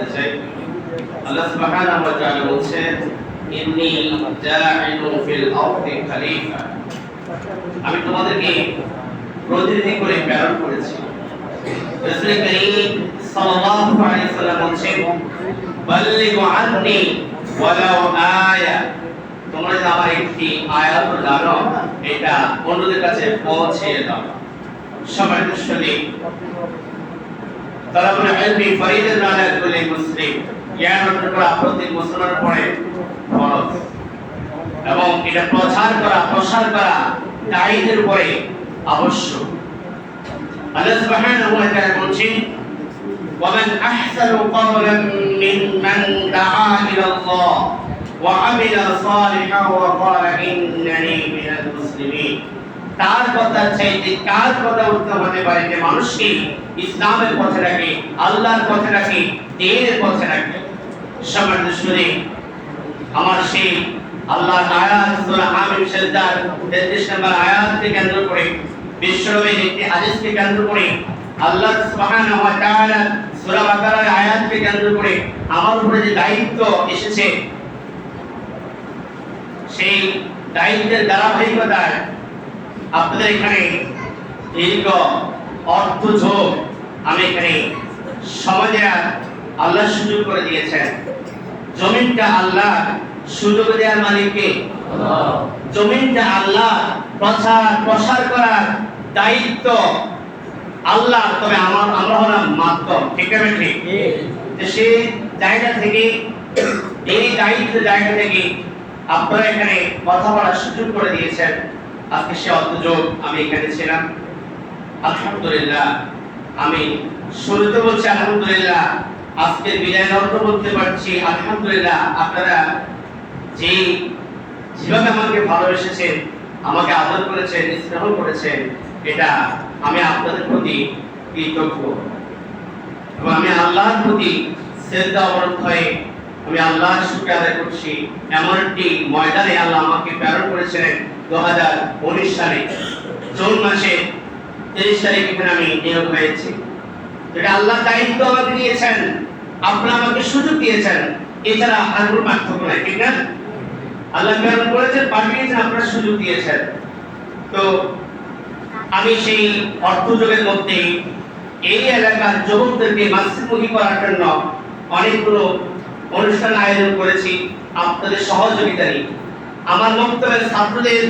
করতে আল্লাহ সুবহানাহু ওয়া তাআলা বলছেন, ইন্নী জাইলুন ফিল আরদি খলিফা। আমি তোমাদেরকে প্রতিনিধি করে প্রেরণ করেছি। রাসূল করিম সাল্লাল্লাহু আলাইহি ওয়াসাল্লাম বলছেন, বাল্লিগু আন্নি ওয়ালাউ আয়া। তোমরা আমার একটি আয়াত জানো, এটা অন্যদের কাছে পৌঁছে দাও। সম্মানিত শুনি তালাবুল ইলমি ফরিদাতুন আলা কুল্লি মুসলিম জ্ঞান অর্জন করা প্রতি মুসলমানের পরে ফরজ এবং এটা প্রচার করা প্রসার করা দায়ীদের উপরে আবশ্যক আল্লাহ সুবহানাহু ওয়া তাআলা বলছেন ومن أحسن قولا ممن دعا إلى الله وعمل صالحا وقال إنني من المسلمين তার কথা চাইতে কার কথা পারে যে মানুষকে? ইসলামের পথে রাখে, আল্লাহর পথে রাখে দিনের পথে রাখে। সম্মানিত শুনে আমার সেই আল্লাহর আয়াত, সূরা আমিন সেজদার 33 নম্বর আয়াতকে কেন্দ্র করে, বিশ্বনবীর একটি হাদিসকে কেন্দ্র করে, আল্লাহ সুবহানাহু ওয়া তাআলা সূরা বাকারার আয়াতকে কেন্দ্র করে আমার উপরে যে দায়িত্ব এসেছে, সেই দায়িত্বের ধারাবাহিকতায় আপনাদের এখানে দীর্ঘ অর্থ ঝোঁক আমি এখানে সমাজে আল্লাহ সুযোগ করে দিয়েছেন। জমিনটা আল্লাহ সুযোগ দেওয়ার মালিককে। জমিনটা আল্লাহ প্রচার, প্রসার করার দায়িত্ব আল্লাহ, তবে আমার, আমরা হলাম মাধ্যম, ঠিক আছে ঠিক সেই জায়গা থেকে, এই দায়িত্ব জায়গা থেকে আপনারা এখানে কথা বলার সুযোগ করে দিয়েছেন। আজকে সে অন্তযোগ আমি এখানে ছিলাম। আলহামদুলিল্লাহ, আমি শুরুতে বলছি আলহামদুলিল্লাহ আজকের বিদায় লগ্ন বলতে পারছি, আলহামদুলিল্লাহ, আপনারা যে যেভাবে আমাকে ভালোবেসেছেন, আমাকে আদর করেছেন, স্নেহ করেছেন, এটা আমি আপনাদের প্রতি কৃতজ্ঞ। এবং আমি আল্লাহর প্রতি শ্রদ্ধা অবরোধ হয়ে আমি আল্লাহর শুক্র আদায় করছি। এমন একটি ময়দানে আল্লাহ আমাকে প্রেরণ করেছিলেন দু হাজার উনিশ সালে। জুন মাসে তিরিশ তারিখ এখানে আমি নিয়োগ হয়েছি। যেটা আল্লাহ দায়িত্ব আমাকে দিয়েছেন, আপনারা আমাকে সুযোগ দিয়েছেন। এছাড়া আর কোনো পার্থক্য নাই, ঠিক না? আল্লাহ প্রেরণ করেছেন, পাঠিয়েছেন, আপনারা সুযোগ দিয়েছেন। তো আমি সেই অর্থযোগের মধ্যে এই এলাকার যুবকদেরকে মাসিমুখী করার জন্য অনেকগুলো অনুষ্ঠান আয়োজন করেছি, আপনাদের সহযোগিতা নিয়ে। আমার বক্তব্যের ছাত্রদের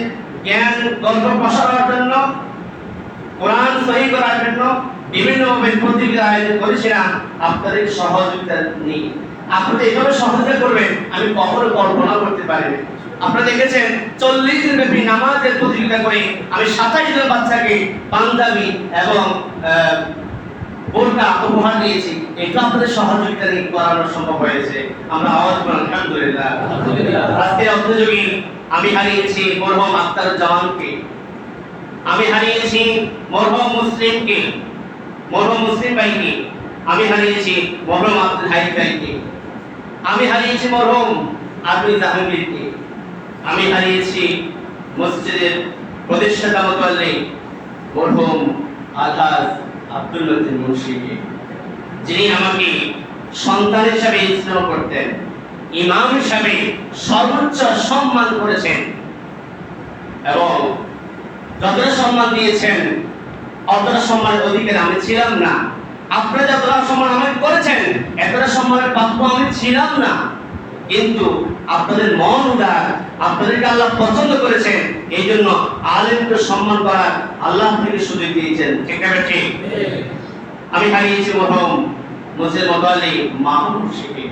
জ্ঞান, গল্প প্রসারের জন্য, কোরআন সহি করার জন্য বিভিন্ন প্রতিযোগিতা আয়োজন করেছিলাম আপনাদের সহযোগিতা নিয়ে। আপনাদের এইভাবে সহযোগিতা করবেন, আমি কখনো কল্পনা করতে পারিনি আপনারা দেখেছেন, চল্লিশ দিন ব্যাপী নামাজের প্রতিযোগিতা করে আমি সাতাশ জন বাচ্চাকে পাঞ্জাবি এবং দিয়েছি। এটা আপনাদের সহযোগিতা করানো সম্ভব হয়েছে। আমরা আওয়াজ করি আলহামদুলিল্লাহ। আজকে অর্থযোগী আমি হারিয়েছি মরহম আক্তার জামানকে আমি হারিয়েছি মরহম মুসলিমকে। মরহম মুসলিম ভাইকে আমি হারিয়েছি মরহম আব্দুল হাই ভাইকে আমি হারিয়েছি মরহম আব্দুল জাহাঙ্গীরকে। আমি হারিয়েছি মসজিদের প্রতিষ্ঠাতা মোতাল্লি মরহম আলহাজ আব্দুল লতিফ মুন্সিকে, যিনি আমাকে সন্তান হিসাবে স্নেহ করতেন, ইমাম হিসাবে সর্বোচ্চ সম্মান করেছেন এবং যতটা সম্মান দিয়েছেন, অতটা সম্মানের অধিকার আমি ছিলাম না। আপনারা যতটা সম্মান আমাকে করেছেন, এতটা সম্মানের প্রাপ্য আমি ছিলাম না। কিন্তু আপনাদের মন উদার, আপনাদেরকে আল্লাহ পছন্দ করেছেন এই জন্য আলেমকে সম্মান করার আল্লাহ থেকে সুযোগ দিয়েছেন। ঠিক ঠিক আমি হারিয়েছি মরহম মুসলিম মদালি মাহমুদ শিখে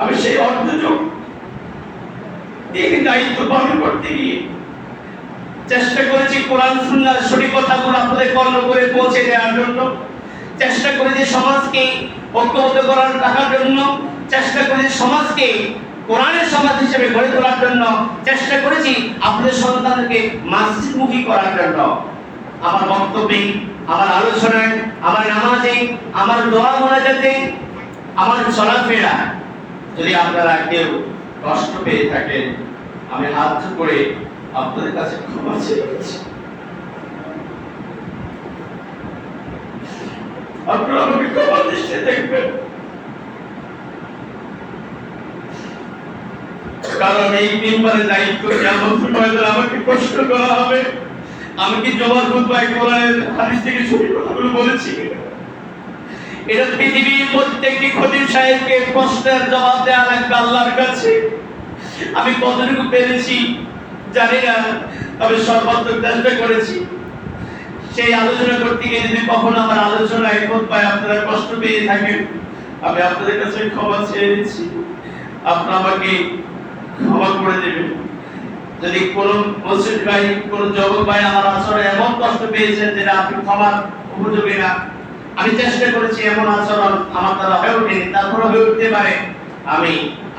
আমি সেই অর্থযোগ এই দায়িত্ব পালন করতে গিয়ে চেষ্টা করেছি কোরআন সুন্নাহর সঠিক কথাগুলো আপনাদের করে পৌঁছে দেওয়ার জন্য। চেষ্টা করেছি সমাজকে ঐক্যবদ্ধ করার রাখার জন্য, চেষ্টা করেছি সমাজকে কোরআনের সমাজ হিসেবে গড়ে তোলার জন্য চেষ্টা করেছি আপনাদের সন্তানকে মসজিদমুখী করার জন্য। আমার বক্তব্যে, আমার আলোচনায়, আমার নামাজে, আমার দোয়া মোনাজাতে, আমার চলাফেরা। যদি আপনারা কেউ কষ্ট পেয়ে থাকেন, আমি হাত করে আপনাদের কাছে ক্ষমা চেয়েছি আপনারা আমাকে দৃষ্টি দেখবেন কারণ এই দায়িত্ব কেমন আমাকে কষ্ট করা হবে? আমি জবাব হাদিস থেকে কথাগুলো বলেছি? এটা পৃথিবীর প্রত্যেকটি সাহেবকে প্রশ্নের জবাব দেওয়া লাগবে আল্লাহর কাছে। আমি কতটুকু পেরেছি জানি না, তবে সর্বাত্মক চেষ্টা করেছি। সেই আলোচনা করতে গিয়ে যদি কখনো আমার আলোচনায় পায়, আপনারা কষ্ট পেয়ে থাকেন। আমি আপনাদের কাছে ক্ষমা চেয়ে নিচ্ছি। আপনারা আমাকে ক্ষমা করে দেবেন। যদি কোন মসজিদ ভাই, কোন জগৎ ভাই আমার আচরণে এমন কষ্ট পেয়েছেন যেটা আপনি ক্ষমার উপযোগী না, আমি চেষ্টা করেছি এমন আচরণ আমার দ্বারা হয়ে ওঠেনি তারপরে হয়ে উঠতে পারে। আমি,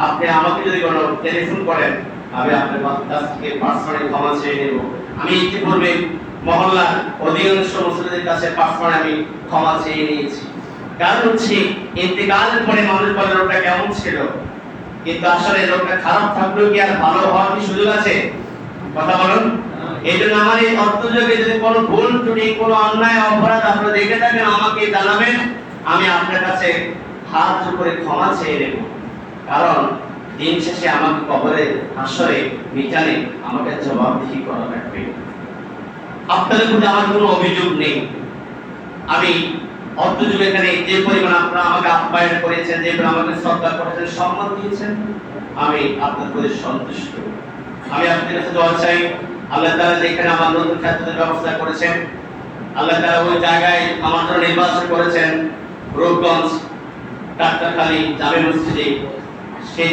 আপনি আমাকে যদি কোনো টেলিফোন করেন, আমি আপনার কাছ থেকে পার্সোনালি ক্ষমা চেয়ে নেব। আমি ইতিপূর্বে মহল্লার অধিকাংশ মুসলিমদের কাছে পার্সোনালি আমি ক্ষমা চেয়ে নিয়েছি। কারণ হচ্ছে, ইন্তেকালের পরে মানুষ বলে ওটা কেমন ছিল? কিন্তু আসলে লোকটা খারাপ থাকলেও কি আর ভালো হওয়ার কি সুযোগ আছে? কথা বলুন। এই জন্য আমার এই যদি কোনো ভুল ত্রুটি, কোনো অন্যায়, অপরাধ আপনারা দেখে থাকেন, আমাকে জানাবেন। আমি আপনার কাছে হাত করে ক্ষমা চেয়ে নেব। কারণ দিন শেষে আমাকে কবরে, হাসরে, মিটানে আমাকে জবাবদিহি করা লাগবে আপনাদের প্রতি আমার কোনো অভিযোগ নেই। আমি অর্থযুগ এখানে যে পরিমাণ আপনারা আমাকে আপ্যায়ন করেছেন, যে পরিমাণ আমাকে শ্রদ্ধা করেছেন, সম্মান দিয়েছেন, আমি আপনার প্রতি সন্তুষ্ট। আমি আপনাদের কাছে দোয়া চাই, আল্লাহ তাআলা যেখানে আমার নতুন ক্ষেত্রের ব্যবস্থা করেছেন, আল্লাহ তাআলা ওই জায়গায় আমার জন্য নির্বাচন করেছেন, রূপগঞ্জ, ডাক্তারখালী, জামে মসজিদে। সেই